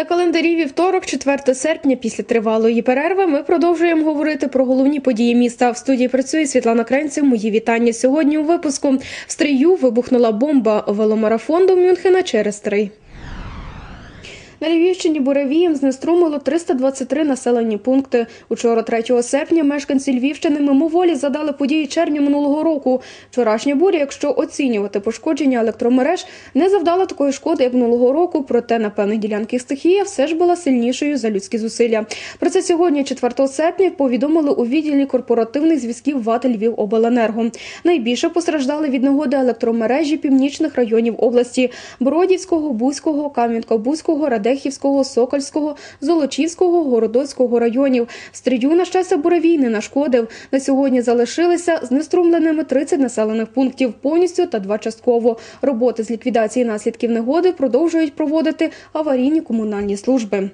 На календарі вівторок, 4 серпня, після тривалої перерви, ми продовжуємо говорити про головні події міста. В студії працює Світлана Кренців. Мої вітання сьогодні у випуску. В стрию вибухнула бомба веломарафон до Мюнхена через три. На Львівщині буревієм знеструмило 323 населені пункти. Учора, 3 серпня, мешканці Львівщини мимоволі задали події червня минулого року. Вчорашня буря, якщо оцінювати пошкодження електромереж, не завдала такої шкоди, як минулого року. Проте на певних ділянках стихія все ж була сильнішою за людські зусилля. Про це сьогодні, 4 серпня, повідомили у відділі корпоративних зв'язків ВАТ Львівобленерго. Найбільше постраждали від негоди електромережі північних районів області Бродівського, Бузького, Кам'янка-Бузького, Радехівського, Сокольського, Золочівського, Городоцького районів. Стрію, на щастя, буревій не нашкодив. На сьогодні залишилися знеструмленими 30 населених пунктів повністю та два частково. Роботи з ліквідації наслідків негоди продовжують проводити аварійні комунальні служби.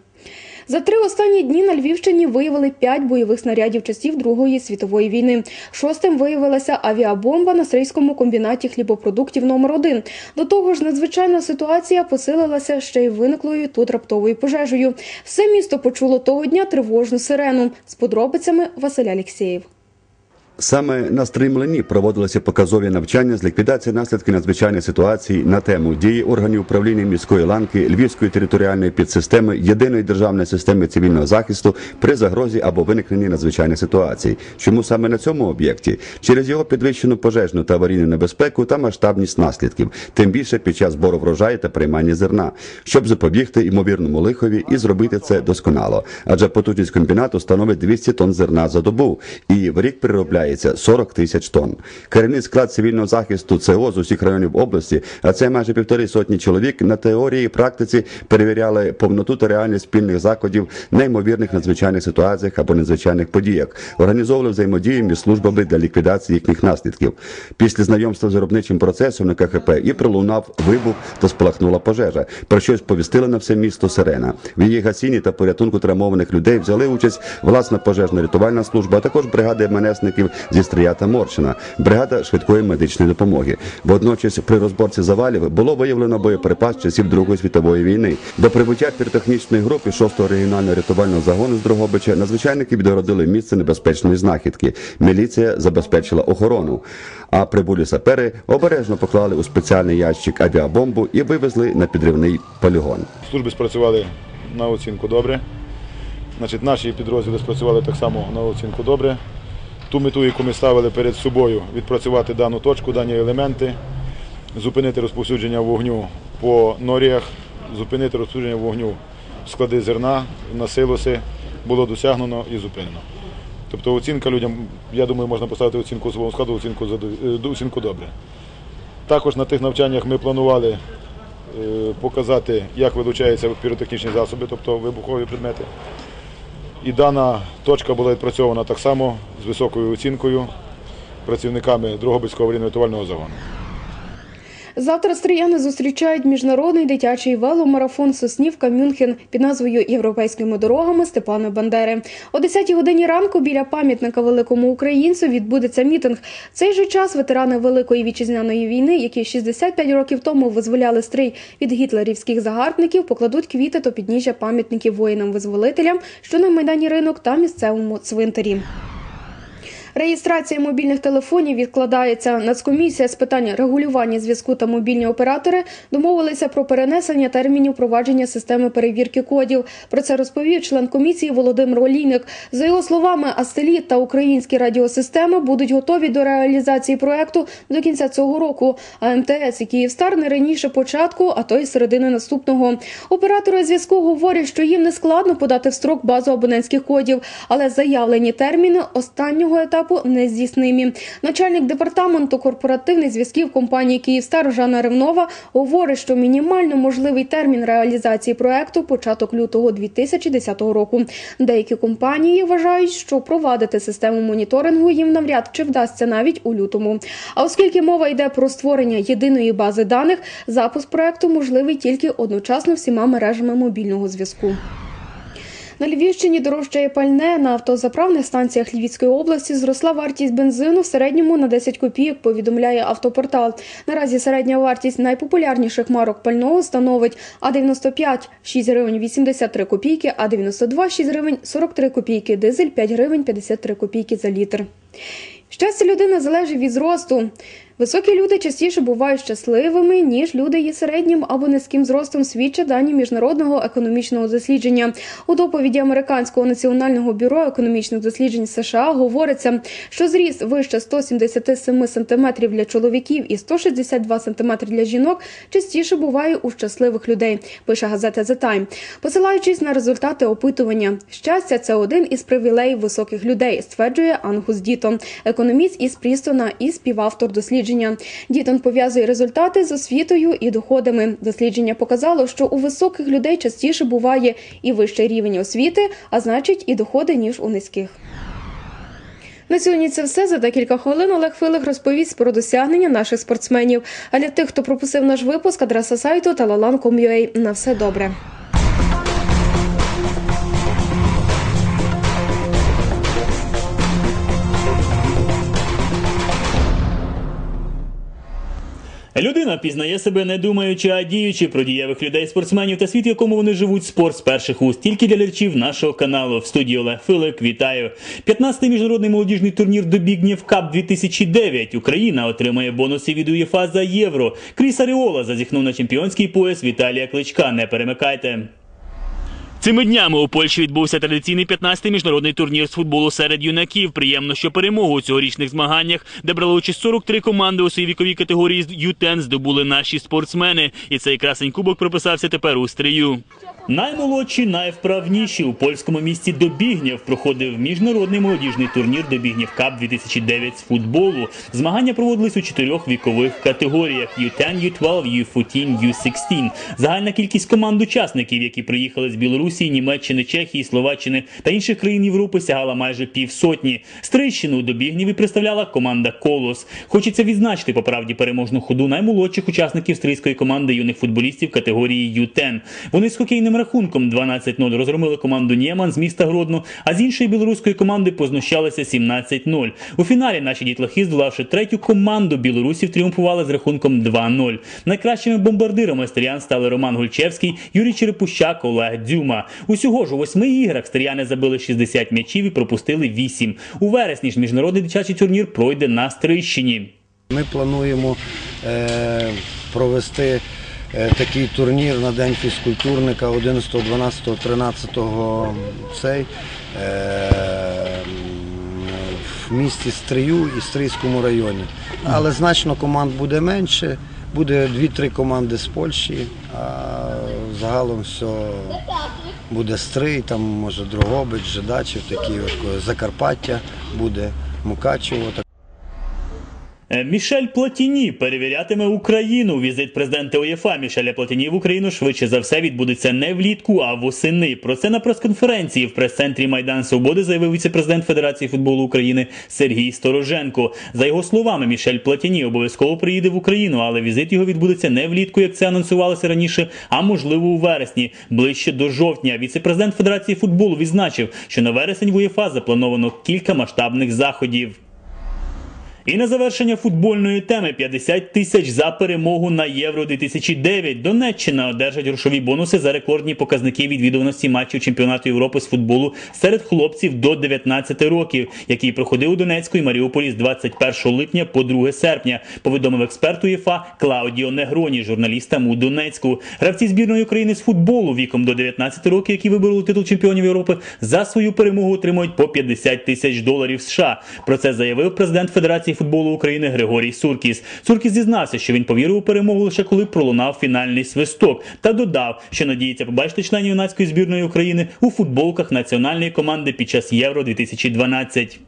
За три останні дні на Львівщині виявили п'ять бойових снарядів часів Другої світової війни. Шостим виявилася авіабомба на стрийському комбінаті хлібопродуктів номер 1 До того ж, надзвичайна ситуація посилилася ще й виниклою тут раптовою пожежею. Все місто почуло того дня тривожну сирену. З подробицями Василь Алєксєєв. Саме на стримлені проводилися показові навчання з ліквідації наслідків надзвичайної ситуації на тему дії органів управління міської ланки Львівської територіальної підсистеми єдиної державної системи цивільного захисту при загрозі або виникненні надзвичайної ситуації. Чому саме на цьому об'єкті? Через його підвищену пожежну та аварійну небезпеку та масштабність наслідків, тим більше під час збору врожаю та приймання зерна, щоб запобігти ймовірному лихові і зробити це досконало. Адже потужність комбінату становить 200 тонн зерна за добу, і в рік переробляє виявляється 40 тисяч тонн. Керівний склад цивільного захисту ЦО з усіх районів області, а це майже півтори сотні чоловік, на теорії і практиці перевіряли повноту та реальність спільних заходів неймовірних надзвичайних ситуаціях або надзвичайних подіях, організовували взаємодію між службами для ліквідації їхніх наслідків. Після знайомства з виробничим процесом на КХП і пролунав вибух та спалахнула пожежа, про що сповістили на все місто Сирена. В її гасінні та порятунку травмованих людей взяли участь власна пожежна рятувальна служба, а також бригади МНСників зі Стрията Морщина, бригада швидкої медичної допомоги. Водночас при розборці завалів було виявлено боєприпас часів Другої світової війни. До прибуття піротехнічної групи 6-го регіонального рятувального загону з Дрогобича надзвичайники відгородили місце небезпечної знахідки. Міліція забезпечила охорону. А прибулі сапери обережно поклали у спеціальний ящик авіабомбу і вивезли на підривний полігон. Служби спрацювали на оцінку добре. Значить, Наші підрозділи спрацювали так само на оцінку добре. Ту мету, яку ми ставили перед собою, відпрацювати дану точку, дані елементи, зупинити розповсюдження вогню по норіях, зупинити розповсюдження вогню в склади зерна, на силоси, було досягнено і зупинено. Тобто оцінка людям, я думаю, можна поставити оцінку свого складу, оцінку, оцінку добре. Також на тих навчаннях ми планували показати, як вилучаються піротехнічні засоби, тобто вибухові предмети. І дана точка була відпрацьована так само з високою оцінкою працівниками Дрогобицького аварійно-рятувального загону. Завтра стріяни зустрічають міжнародний дитячий веломарафон Соснівка Мюнхен під назвою Європейськими дорогами Степана Бандери. О 10-й годині ранку біля пам'ятника великому українцю відбудеться мітинг. Цей же час ветерани Великої вітчизняної війни, які 65 років тому визволяли стрій від гітлерівських загарбників, покладуть квіти до підніжжя пам'ятників воїнам-визволителям, що на майдані ринок та місцевому цвинтарі. Реєстрація мобільних телефонів відкладається. Нацкомісія з питань регулювання зв'язку та мобільні оператори домовилися про перенесення термінів провадження системи перевірки кодів. Про це розповів член комісії Володимир Олійник. За його словами, Астеліт та українські радіосистеми будуть готові до реалізації проекту до кінця цього року. А МТС і Київстар не раніше початку, а то й середини наступного. Оператори зв'язку говорять, що їм не складно подати в строк базу абонентських кодів, але заявлені терміни останнього етапу етапу нездійснимі. Начальник департаменту корпоративних зв'язків компанії Київстар Жанна Ревнова говорить, що мінімально можливий термін реалізації проекту початок лютого 2010 року. Деякі компанії вважають, що провадити систему моніторингу їм навряд чи вдасться навіть у лютому. А оскільки мова йде про створення єдиної бази даних, запуск проекту можливий тільки одночасно всіма мережами мобільного зв'язку. На Львівщині дорожчає пальне. На автозаправних станціях Львівської області зросла вартість бензину в середньому на 10 копійок, повідомляє автопортал. Наразі середня вартість найпопулярніших марок пального становить А95 – 6 гривень 83 копійки, А92 – 6 гривень 43 копійки, дизель 5 гривень 53 копійки за літр. Щастя людини залежить від зросту. Високі люди частіше бувають щасливими, ніж люди із середнім або низьким зростом свідчать дані міжнародного економічного дослідження. У доповіді Американського національного бюро економічних досліджень США говориться, що зріст вище 177 см для чоловіків і 162 см для жінок частіше буває у щасливих людей. Пише газета The Time. Посилаючись на результати опитування, щастя це один із привілеїв високих людей, стверджує Ангус Дітон, економіст із Прістона і співавтор дослідження. Дітон пов'язує результати з освітою і доходами. Дослідження показало, що у високих людей частіше буває і вищий рівень освіти, а значить і доходи, ніж у низьких. На сьогодні це все. За декілька хвилин Олег Филих розповість про досягнення наших спортсменів. А для тих, хто пропустив наш випуск, адреса сайту talalan.com.ua. На все добре. Людина пізнає себе не думаючи, а діючи про дієвих людей, спортсменів та світ, в якому вони живуть. Спорт з перших уст. Тільки для лірчів нашого каналу. В студії Олег Филик. Вітаю. 15-й міжнародний молодіжний турнір Добігнів Кап 2009. Україна отримає бонуси від УЄФА за євро. Кріс Аріола зазіхнув на чемпіонський пояс Віталія Кличка. Не перемикайте. Цими днями у Польщі відбувся традиційний 15-й міжнародний турнір з футболу серед юнаків. Приємно, що перемогу у цьогорічних змаганнях, де брали участь 43 команди у своїй віковій категорії з Ю-10, здобули наші спортсмени. І цей красень кубок прописався тепер у стрію. Наймолодші, найвправніші у польському місті Добігнєв проходив міжнародний молодіжний турнір Добігнєв Кап 2009 з футболу. Змагання проводились у чотирьох вікових категоріях: U10, U12, U14, U16. Загальна кількість команд учасників, які приїхали з Білорусі, Німеччини, Чехії, Словаччини та інших країн Європи, сягала майже півсотні. Стрийщину у Добігнєві представляла команда Колос. Хочеться відзначити по правді переможну ходу наймолодших учасників стрийської команди юних футболістів категорії U10. Вони з рахунком 12-0 розгромили команду Нєман з міста Гродно, а з іншої білоруської команди познущалися 17-0. У фіналі наші дітлахи, здолавши третю команду білорусів, тріумфували з рахунком 2-0. Найкращими бомбардирами стріян стали Роман Гульчевський, Юрій Черепущак, Олег Дзюма. Усього ж у восьми іграх стріяни забили 60 м'ячів і пропустили 8. У вересні ж міжнародний дитячий турнір пройде на Стрийщині. Ми плануємо е, провести такий турнір на День фізкультурника 11, 12, 13 цей е, в місті Стрию і Стрийському районі. Але значно команд буде менше, буде 2-3 команди з Польщі, а загалом все буде Стрий, там може Дрогобич, Жидачів, такі от Закарпаття буде, Мукачево. Е, Мішель Платіні перевірятиме Україну. Візит президента УЄФА Мішеля Платіні в Україну швидше за все відбудеться не влітку, а восени. Про це на прес-конференції в прес-центрі Майдан Свободи заявив віце-президент Федерації футболу України Сергій Стороженко. За його словами, Мішель Платіні обов'язково приїде в Україну, але візит його відбудеться не влітку, як це анонсувалося раніше, а можливо у вересні, ближче до жовтня. Віце-президент Федерації футболу відзначив, що на вересень в УЄФА заплановано кілька масштабних заходів. І на завершення футбольної теми 50 тисяч за перемогу на Євро 2009. Донеччина одержать грошові бонуси за рекордні показники відвідуваності матчів чемпіонату Європи з футболу серед хлопців до 19 років, який проходив у Донецьку і Маріуполі з 21 липня по 2 серпня. Повідомив експерт УЄФА Клаудіо Негроні, журналістам у Донецьку. Гравці збірної України з футболу віком до 19 років, які вибороли титул чемпіонів Європи, за свою перемогу отримують по 50 тисяч доларів США. Про це заявив президент Федерації футболу України Григорій Суркіс. Суркіс зізнався, що він повірив у перемогу лише коли пролунав фінальний свисток, та додав, що надіється побачити членів юнацької збірної України у футболках національної команди під час Євро 2012.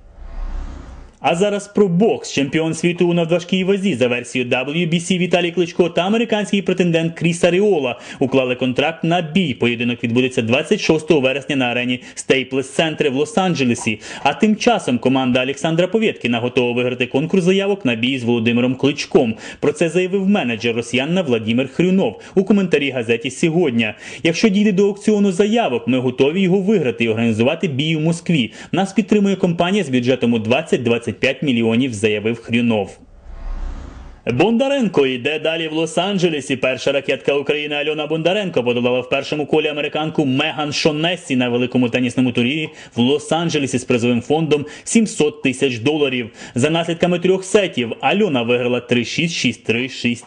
А зараз про бокс. Чемпіон світу у надважкій вазі за версією WBC Віталій Кличко та американський претендент Кріс Аріола уклали контракт на бій. Поєдинок відбудеться 26 вересня на арені Staples Center в Лос-Анджелесі. А тим часом команда Олександра Повєткіна готова виграти конкурс заявок на бій з Володимиром Кличком. Про це заявив менеджер росіянна Владимир Хрюнов у коментарі газеті сьогодні. Якщо дійде до аукціону заявок, ми готові його виграти і організувати бій у Москві. Нас підтримує компанія з бюджетом у 20-25 мільйонів, заявив Хрюнов. Бондаренко йде далі в Лос-Анджелесі. Перша ракетка України Альона Бондаренко подолала в першому колі американку Меган Шонессі на великому тенісному турнірі в Лос-Анджелесі з призовим фондом 700 тисяч доларів. За наслідками трьох сетів Альона виграла 3-6, 6-3,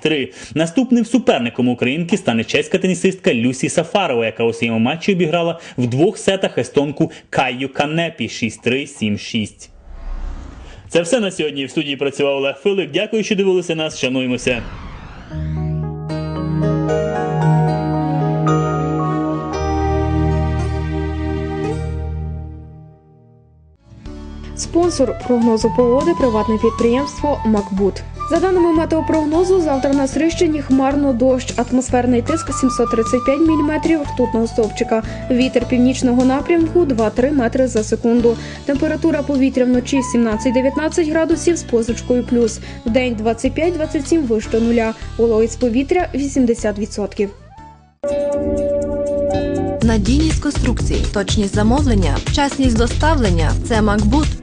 6-3. Наступним суперником українки стане чеська тенісистка Люсі Сафарова, яка у своєму матчі обіграла в двох сетах естонку Каю Канепі 6-3, 7-6. Це все на сьогодні. В студії працював Олег Филик. Дякую, що дивилися нас. Шануємося. Спонсор прогнозу погоди приватне підприємство Макбут. За даними метеопрогнозу, завтра на Срищині хмарно дощ, атмосферний тиск 735 мм ртутного стовпчика, вітер північного напрямку 2-3 метри за секунду. Температура повітря вночі 17-19 градусів з позначкою плюс, вдень 25-27 вище нуля, вологість повітря 80%. Надійність конструкцій, точність замовлення, вчасність доставлення це Макбут,